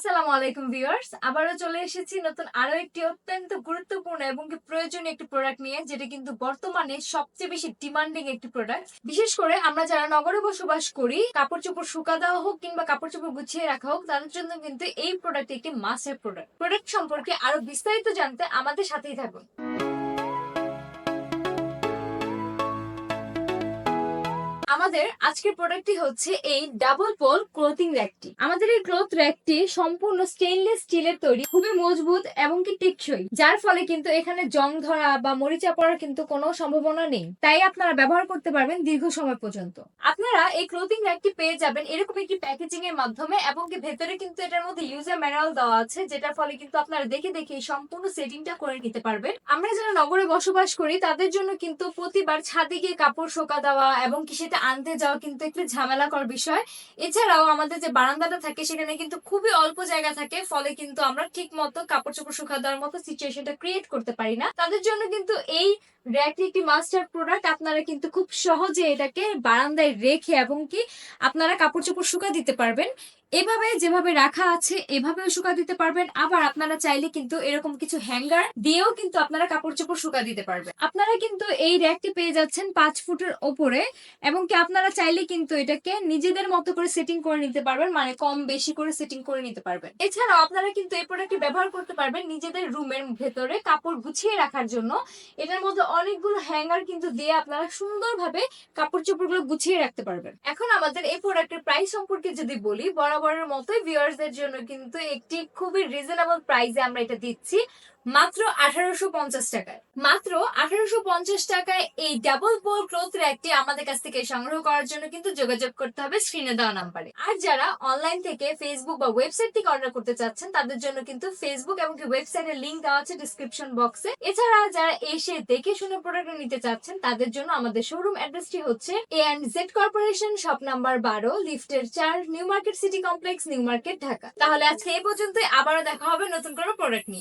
আসসালামু আলাইকুম ভিউয়ার্স। আবারও চলে এসেছি নতুন আরও একটি অত্যন্ত গুরুত্বপূর্ণ এবং প্রয়োজনীয় একটি প্রোডাক্ট নিয়ে, যেটা কিন্তু বর্তমানে সবচেয়ে বেশি ডিমান্ডিং একটি প্রোডাক্ট বিশেষ করে আমরা যারা নগরে বসবাস করি কাপড় চোপড় শুকা দেওয়া হোক কিংবা কাপড় চোপড় গুছিয়ে রাখা হোক, তাদের জন্য কিন্তু এই প্রোডাক্ট একটি মাসের প্রোডাক্ট প্রোডাক্ট সম্পর্কে আরও বিস্তারিত জানতে আমাদের সাথেই থাকুন। আমাদের আজকের প্রোডাক্টটি হচ্ছে এই ডাবল পোল ক্লোথিং র্যাকটি আমাদের এই ক্লোথ র্যাকটি সম্পূর্ণ স্টেইনলেস স্টিলের তৈরি, খুবই মজবুত এবং কি টেকসই, যার ফলে কিন্তু এখানে জং ধরা বা মরিচা পড়ার কিন্তু কোনো সম্ভাবনা নেই। তাই আপনারা ব্যবহার করতে পারবেন দীর্ঘ সময় পর্যন্ত। আপনারা এই ক্লোথিং র্যাকটি পেয়ে যাবেন এরকম একটি প্যাকেজিং এর মাধ্যমে এবং কি ভেতরে কিন্তু এটার মধ্যে ইউজার ম্যানুয়াল দেওয়া আছে, যেটার ফলে কিন্তু আপনারা দেখে দেখে সম্পূর্ণ সেটিংটা করে নিতে পারবেন। আমরা যারা নগরে বসবাস করি, তাদের জন্য কিন্তু প্রতিবার ছাদে গিয়ে কাপড় শোকা দেওয়া এবং কি সেটা আনতে যাওয়া কিন্তু একটু ঝামেলাকর বিষয়। এছাড়াও আমাদের যে বারান্দাটা থাকে, সেখানে কিন্তু খুবই অল্প জায়গা থাকে, ফলে কিন্তু আমরা ঠিক মতো কাপড় চোপড় শুকা দেওয়ার মতো সিচুয়েশনটা ক্রিয়েট করতে পারি না। তাদের জন্য কিন্তু এই র্যাকটি একটি মাস্টার প্রোডাক্ট আপনারা কিন্তু খুব সহজে এটাকে বারান্দায় রেখে এবং কি আপনারা কাপড় চোপড় শুকা দিতে পারবেন। এভাবে যেভাবে রাখা আছে, এভাবেও শুকা দিতে পারবেন। আবার আপনারা চাইলে কিন্তু এরকম কিছু হ্যাঙ্গার দিয়েও কিন্তু আপনারা কাপড় চোপড় শুকা দিতে পারবেন। আপনারা কিন্তু এই র্যাকটি পেয়ে যাচ্ছেন পাঁচ ফুটের ওপরে এবং কি আপনারা চাইলে কিন্তু এটাকে নিজেদের মতো করে সেটিং করে নিতে পারবেন মানে কম বেশি করে সেটিং করে নিতে পারবেন। এছাড়াও আপনারা কিন্তু এই প্রোডাক্টটি ব্যবহার করতে পারবেন নিজেদের রুমের ভেতরে কাপড় গুছিয়ে রাখার জন্য। এটার মধ্যে অনেকগুলো হ্যাঙ্গার কিন্তু দিয়ে আপনারা সুন্দরভাবে কাপড় চোপড়গুলো গুছিয়ে রাখতে পারবেন। এখন আমাদের এই প্রোডাক্টের প্রাইস সম্পর্কে যদি বলি বরাবরের মতোই ভিউয়ার্সদের জন্য কিন্তু একটি খুবই রিজনেবল প্রাইসে আমরা এটা দিচ্ছি। মাত্র আঠারোশো পঞ্চাশ টাকায়। মাত্র আঠারোশো পঞ্চাশ টাকায় এই ডাবল পোল ক্লোথ র্যাকটি আমাদের কাছ থেকে সংগ্রহ করার জন্য কিন্তু যোগাযোগ করতে হবে স্ক্রিনে দেওয়া নাম্বারে আর যারা অনলাইন থেকে ফেসবুক বা ওয়েবসাইট থেকে অর্ডার করতে চাচ্ছেন, তাদের জন্য কিন্তু ফেসবুক এবং ওয়েবসাইটের লিংক দেওয়া আছে ডিসক্রিপশন বক্সে এছাড়া যারা এসে দেখে শুনে প্রোডাক্ট নিতে চাচ্ছেন, তাদের জন্য আমাদের শোরুম অ্যাড্রেসটি হচ্ছে A and Z corporation shop number বারো লিফটের চার New Market City Complex New Market Dhaka তাহলে আজকে এই পর্যন্তই। আবারও দেখা হবে নতুন কোনো প্রোডাক্ট নিয়ে।